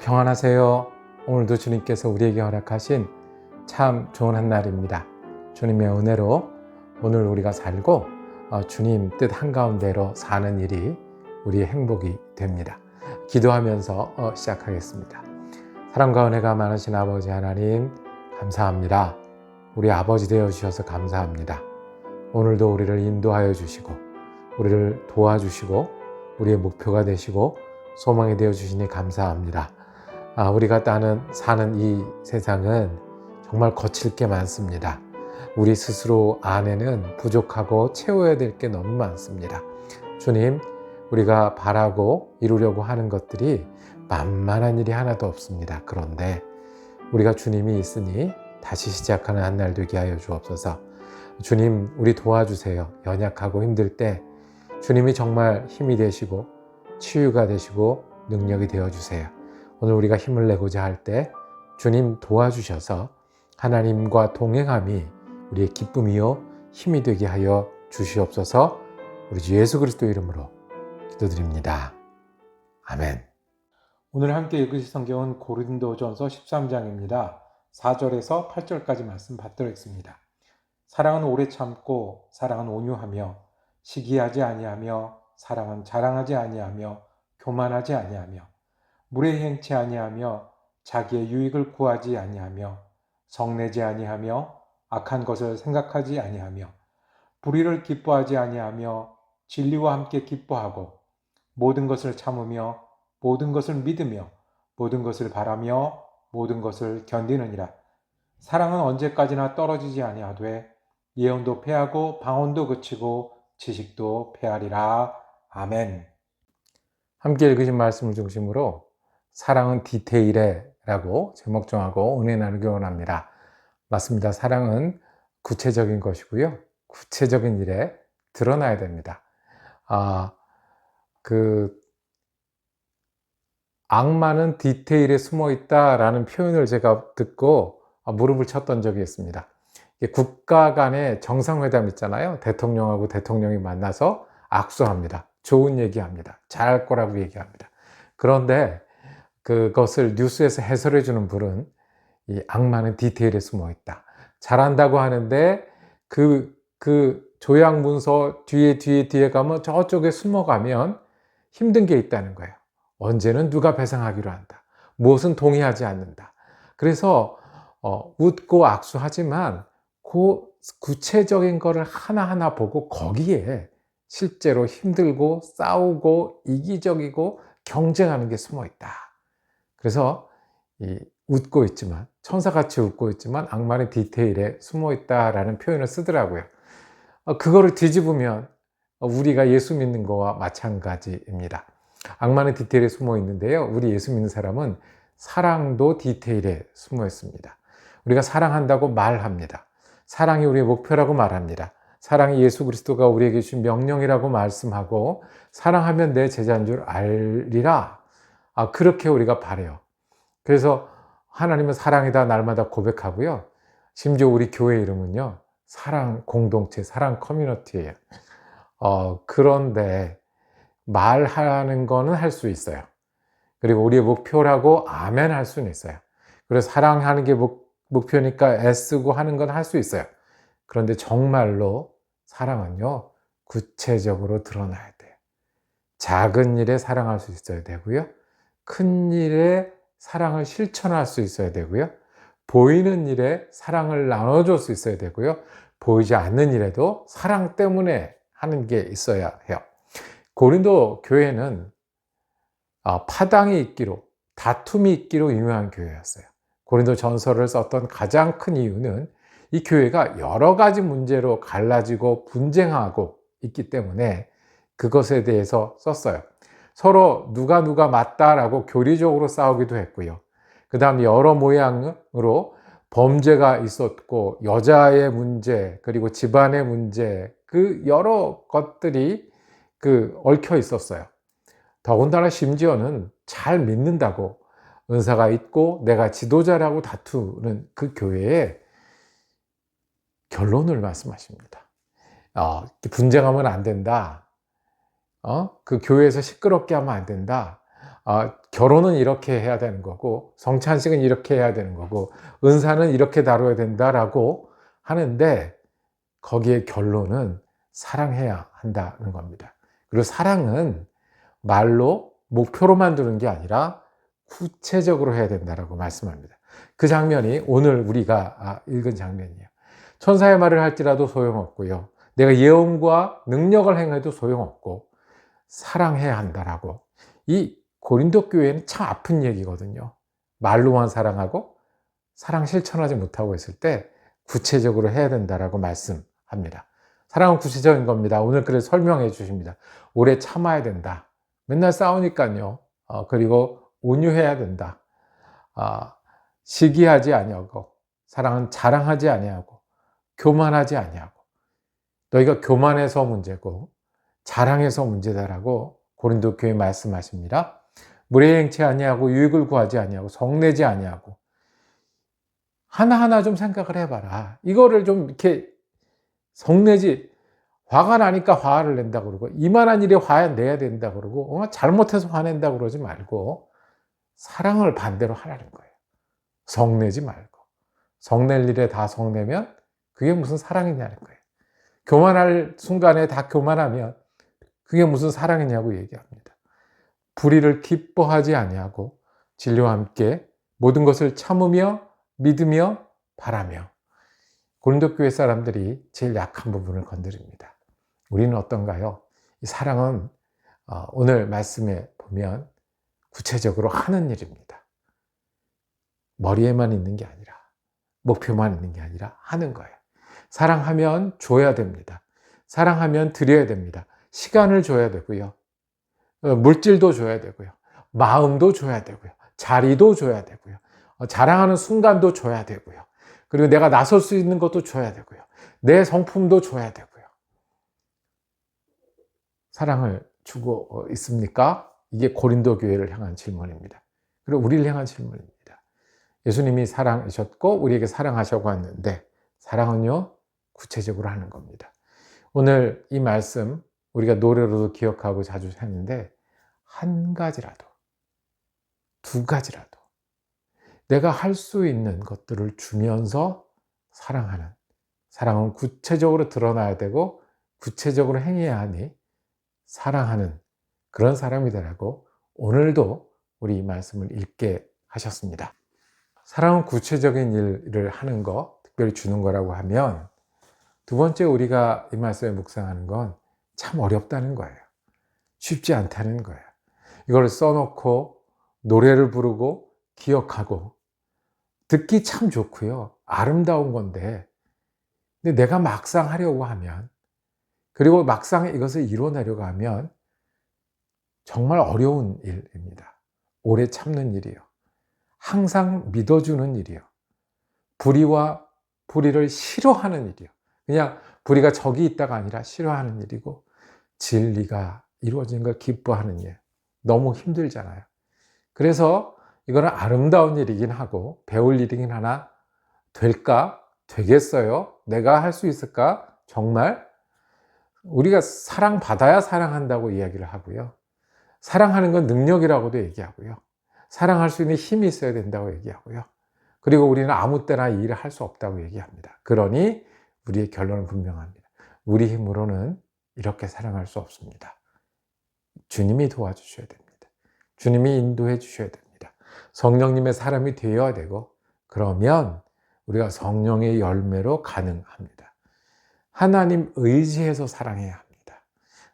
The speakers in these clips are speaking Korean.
평안하세요. 오늘도 주님께서 우리에게 허락하신 참 좋은 한 날입니다. 주님의 은혜로 오늘 우리가 살고 어, 주님 뜻 한가운데로 사는 일이 우리의 행복이 됩니다. 기도하면서 어, 시작하겠습니다. 사랑과 은혜가 많으신 아버지 하나님 감사합니다. 우리 아버지 되어 주셔서 감사합니다. 오늘도 우리를 인도하여 주시고 우리를 도와주시고 우리의 목표가 되시고 소망이 되어 주시니 감사합니다. 아, 우리가 따는 사는 이 세상은 정말 거칠 게 많습니다. 우리 스스로 안에는 부족하고 채워야 될 게 너무 많습니다. 주님, 우리가 바라고 이루려고 하는 것들이 만만한 일이 하나도 없습니다. 그런데 우리가 주님이 있으니 다시 시작하는 한 날 되게 하여 주옵소서. 주님, 우리 도와주세요. 연약하고 힘들 때 주님이 정말 힘이 되시고 치유가 되시고 능력이 되어 주세요. 오늘 우리가 힘을 내고자 할 때 주님 도와주셔서 하나님과 동행함이 우리의 기쁨이요 힘이 되게 하여 주시옵소서. 우리 주 예수 그리스도 이름으로 기도드립니다. 아멘. 오늘 함께 읽으실 성경은 고린도전서 13장입니다. 4절에서 8절까지 말씀 받도록 하겠습니다. 사랑은 오래 참고 사랑은 온유하며 시기하지 아니하며 사랑은 자랑하지 아니하며 교만하지 아니하며 물에 행치 아니하며 자기의 유익을 구하지 아니하며 성내지 아니하며 악한 것을 생각하지 아니하며 불의를 기뻐하지 아니하며 진리와 함께 기뻐하고 모든 것을 참으며 모든 것을 믿으며 모든 것을 바라며 모든 것을 견디느니라 사랑은 언제까지나 떨어지지 아니하되 예언도 패하고 방언도 그치고 지식도 패하리라 아멘. 함께 읽으신 말씀을 중심으로 사랑은 디테일에 라고 제목 정하고 은혜 나누기 원합니다. 맞습니다. 사랑은 구체적인 것이고요. 구체적인 일에 드러나야 됩니다. 아, 그, 악마는 디테일에 숨어 있다라는 표현을 제가 듣고 무릎을 쳤던 적이 있습니다. 국가 간의 정상회담 있잖아요. 대통령하고 대통령이 만나서 악수합니다. 좋은 얘기합니다. 잘할 거라고 얘기합니다. 그런데 그것을 뉴스에서 해설해 주는 분은 이 악마는 디테일에 숨어 있다. 잘한다고 하는데 그, 그 조약 문서 뒤에 뒤에 뒤에 가면 저쪽에 숨어가면 힘든 게 있다는 거예요. 언제는 누가 배상하기로 한다. 무엇은 동의하지 않는다. 그래서 어, 웃고 악수하지만 그 구체적인 거를 하나하나 보고 거기에 실제로 힘들고 싸우고 이기적이고 경쟁하는 게 숨어 있다. 그래서 웃고 있지만 천사같이 웃고 있지만 악마의 디테일에 숨어 있다라는 표현을 쓰더라고요. 어, 그거를 뒤집으면 우리가 예수 믿는 거와 마찬가지입니다. 악마는 디테일에 숨어 있는데요. 우리 예수 믿는 사람은 사랑도 디테일에 숨어 있습니다. 우리가 사랑한다고 말합니다. 사랑이 우리의 목표라고 말합니다. 사랑이 예수 그리스도가 우리에게 주신 명령이라고 말씀하고 사랑하면 내 제자인 줄 알리라. 아, 그렇게 우리가 바래요. 그래서 하나님은 사랑이다 날마다 고백하고요. 심지어 우리 교회 이름은요. 사랑 공동체, 사랑 커뮤니티예요. 어, 그런데 말하는 거는 할 수 있어요. 그리고 우리의 목표라고 아멘 할 수는 있어요. 그래서 사랑하는 게 목, 목표니까 애쓰고 하는 건 할 수 있어요. 그런데 정말로 사랑은요, 구체적으로 드러나야 돼요. 작은 일에 사랑할 수 있어야 되고요. 큰 일에 사랑을 실천할 수 있어야 되고요. 보이는 일에 사랑을 나눠줄 수 있어야 되고요. 보이지 않는 일에도 사랑 때문에 하는 게 있어야 해요. 고린도 교회는 아, 파당이 있기로, 다툼이 있기로 유명한 교회였어요. 고린도 전설을 썼던 가장 큰 이유는 이 교회가 여러 가지 문제로 갈라지고 분쟁하고 있기 때문에 그것에 대해서 썼어요. 서로 누가 누가 맞다라고 교리적으로 싸우기도 했고요. 그 다음 여러 모양으로 범죄가 있었고 여자의 문제 그리고 집안의 문제 그 여러 것들이 그 얽혀 있었어요. 더군다나 심지어는 잘 믿는다고 은사가 있고 내가 지도자라고 다투는 그 교회에 결론을 말씀하십니다. 어, 분쟁하면 안 된다. 어? 그 교회에서 시끄럽게 하면 안 된다. 아, 결혼은 이렇게 해야 되는 거고 성찬식은 이렇게 해야 되는 거고 은사는 이렇게 다뤄야 된다라고 하는데 거기에 결론은 사랑해야 한다는 겁니다. 그리고 사랑은 말로 목표로만 두는 게 아니라 구체적으로 해야 된다라고 말씀합니다. 그 장면이 오늘 우리가 아, 읽은 장면이에요. 천사의 말을 할지라도 소용없고요. 내가 예언과 능력을 행해도 소용없고 사랑해야 한다라고. 이 고린도 교회는 참 아픈 얘기거든요. 말로만 사랑하고 사랑 실천하지 못하고 있을 때 구체적으로 해야 된다라고 말씀합니다. 사랑은 구체적인 겁니다. 오늘 그래서 설명해 주십니다. 오래 참아야 된다. 맨날 싸우니까요. 어, 그리고 온유해야 된다. 어, 시기하지 아니하고 사랑은 자랑하지 아니하고 교만하지 아니하고 너희가 교만해서 문제고 자랑해서 문제다라고 고린도 교회 말씀하십니다. 물에 행치 아니하고 유익을 구하지 아니하고 성내지 아니하고 하나하나 좀 생각을 해봐라. 이거를 좀 이렇게 성내지 화가 나니까 화를 낸다 그러고 이만한 일에 화 내야 된다 그러고 어, 잘못해서 화낸다 그러지 말고 사랑을 반대로 하라는 거예요. 성내지 말고 성낼 일에 다 성내면 그게 무슨 사랑이냐는 거예요. 교만할 순간에 다 교만하면 그게 무슨 사랑이냐고 얘기합니다. 불의를 기뻐하지 아니하고 진리와 함께 모든 것을 참으며 믿으며 바라며 고린도 교회 사람들이 제일 약한 부분을 건드립니다. 우리는 어떤가요? 이 사랑은 어, 오늘 말씀에 보면 구체적으로 하는 일입니다. 머리에만 있는 게 아니라 목표만 있는 게 아니라 하는 거예요. 사랑하면 줘야 됩니다. 사랑하면 드려야 됩니다. 시간을 줘야 되고요. 어, 물질도 줘야 되고요. 마음도 줘야 되고요. 자리도 줘야 되고요. 어, 자랑하는 순간도 줘야 되고요. 그리고 내가 나설 수 있는 것도 줘야 되고요. 내 성품도 줘야 되고요. 사랑을 주고 있습니까? 이게 고린도 교회를 향한 질문입니다. 그리고 우리를 향한 질문입니다. 예수님이 사랑이셨고 우리에게 사랑하셔고 왔는데 사랑은요 구체적으로 하는 겁니다. 오늘 이 말씀 우리가 노래로도 기억하고 자주 했는데 한 가지라도 두 가지라도 내가 할 수 있는 것들을 주면서 사랑하는 사랑은 구체적으로 드러나야 되고 구체적으로 행해야 하니 사랑하는 그런 사람이다라고 오늘도 우리 이 말씀을 읽게 하셨습니다. 사랑은 구체적인 일을 하는 거, 특별히 주는 거라고 하면 두 번째 우리가 이 말씀에 묵상하는 건 참 어렵다는 거예요. 쉽지 않다는 거예요. 이걸 써놓고 노래를 부르고 기억하고 듣기 참 좋고요. 아름다운 건데 근데 내가 막상 하려고 하면 그리고 막상 이것을 이뤄내려고 하면 정말 어려운 일입니다. 오래 참는 일이요. 항상 믿어주는 일이요. 불의와 불의를 싫어하는 일이요. 그냥 불의가 저기 있다가 아니라 싫어하는 일이고 진리가 이루어진 걸 기뻐하는 일. 너무 힘들잖아요. 그래서 이거는 아름다운 일이긴 하고 배울 일이긴 하나 될까? 되겠어요? 내가 할 수 있을까? 정말? 우리가 사랑받아야 사랑한다고 이야기를 하고요. 사랑하는 건 능력이라고도 얘기하고요. 사랑할 수 있는 힘이 있어야 된다고 얘기하고요. 그리고 우리는 아무 때나 이 일을 할 수 없다고 얘기합니다. 그러니 우리의 결론은 분명합니다. 우리 힘으로는 이렇게 사랑할 수 없습니다. 주님이 도와주셔야 됩니다. 주님이 인도해 주셔야 됩니다. 성령님의 사람이 되어야 되고, 그러면 우리가 성령의 열매로 가능합니다. 하나님 의지해서 사랑해야 합니다.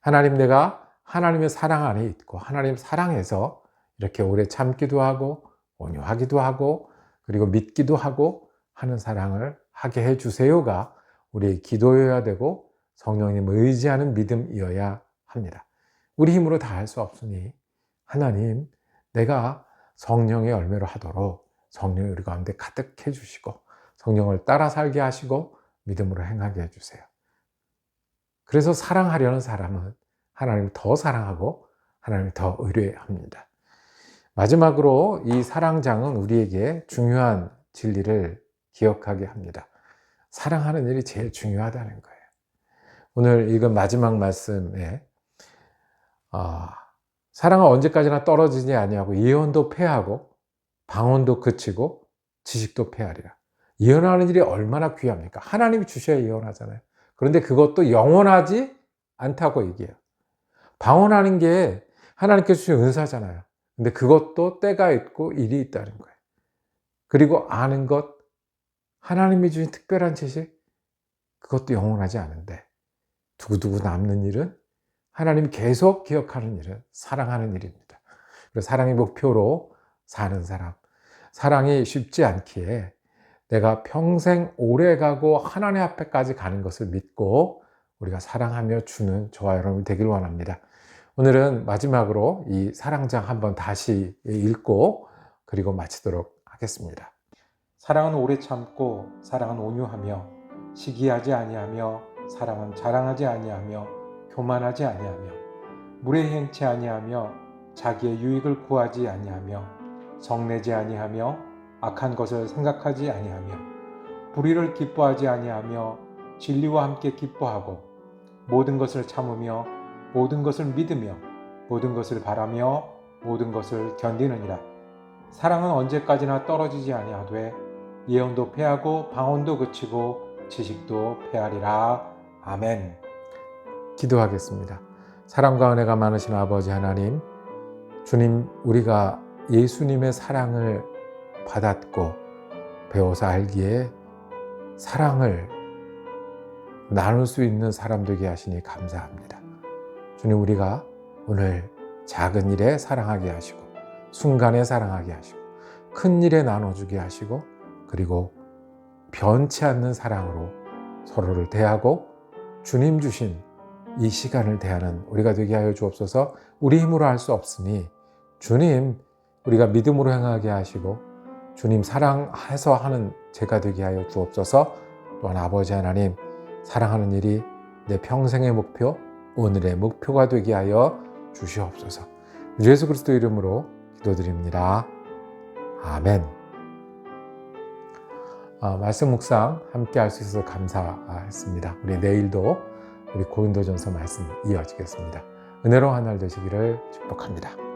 하나님 내가 하나님의 사랑 안에 있고, 하나님 사랑해서 이렇게 오래 참기도 하고 온유하기도 하고 그리고 믿기도 하고 하는 사랑을 하게 해 주세요가 우리의 기도여야 되고 성령님 의지하는 믿음이어야 합니다. 우리 힘으로 다 할 수 없으니 하나님 내가 성령의 열매로 하도록 성령이 우리 가운데 가득해 주시고 성령을 따라 살게 하시고 믿음으로 행하게 해 주세요. 그래서 사랑하려는 사람은 하나님을 더 사랑하고 하나님을 더 의뢰합니다. 마지막으로 이 사랑장은 우리에게 중요한 진리를 기억하게 합니다. 사랑하는 일이 제일 중요하다는 거예요. 오늘 읽은 마지막 말씀에 어, 사랑은 언제까지나 떨어지지 아니하고 예언도 패하고 방언도 그치고 지식도 패하리라. 예언하는 일이 얼마나 귀합니까? 하나님이 주셔야 예언하잖아요. 그런데 그것도 영원하지 않다고 얘기해요. 방언하는 게 하나님께서 주신 은사잖아요. 근데 그것도 때가 있고 일이 있다는 거예요. 그리고 아는 것, 하나님이 주신 특별한 지식, 그것도 영원하지 않은데, 두고두고 남는 일은 하나님이 계속 기억하는 일은 사랑하는 일입니다. 그래서 사랑의 목표로 사는 사람, 사랑이 쉽지 않기에 내가 평생 오래 가고 하나님 앞에까지 가는 것을 믿고 우리가 사랑하며 주는 저와 여러분이 되길 원합니다. 오늘은 마지막으로 이 사랑장 한번 다시 읽고 그리고 마치도록 하겠습니다. 사랑은 오래 참고 사랑은 온유하며 시기하지 아니하며 사랑은 자랑하지 아니하며 교만하지 아니하며 물에 행치 아니하며 자기의 유익을 구하지 아니하며 성내지 아니하며 악한 것을 생각하지 아니하며 불의를 기뻐하지 아니하며 진리와 함께 기뻐하고 모든 것을 참으며 모든 것을 믿으며 모든 것을 바라며 모든 것을 견디느니라. 사랑은 언제까지나 떨어지지 아니하되 예언도 패하고 방언도 그치고 지식도 패하리라 아멘 기도하겠습니다 사랑과 은혜가 많으신 아버지 하나님 주님 우리가 예수님의 사랑을 받았고 배워서 알기에 사랑을 나눌 수 있는 사람 되게 하시니 감사합니다. 주님 우리가 오늘 작은 일에 사랑하게 하시고 순간에 사랑하게 하시고 큰 일에 나눠주게 하시고 그리고 변치 않는 사랑으로 서로를 대하고 주님 주신 이 시간을 대하는 우리가 되게 하여 주옵소서 우리 힘으로 할 수 없으니 주님 우리가 믿음으로 행하게 하시고 주님 사랑해서 하는 제가 되게 하여 주옵소서. 또한 아버지 하나님 사랑하는 일이 내 평생의 목표 오늘의 목표가 되게 하여 주시옵소서. 예수 그리스도 이름으로 기도드립니다. 아멘. 아, 말씀 묵상 함께 할 수 있어서 감사했습니다. 우리 내일도 우리 고린도전서 말씀 이어지겠습니다. 은혜로운 한날 되시기를 축복합니다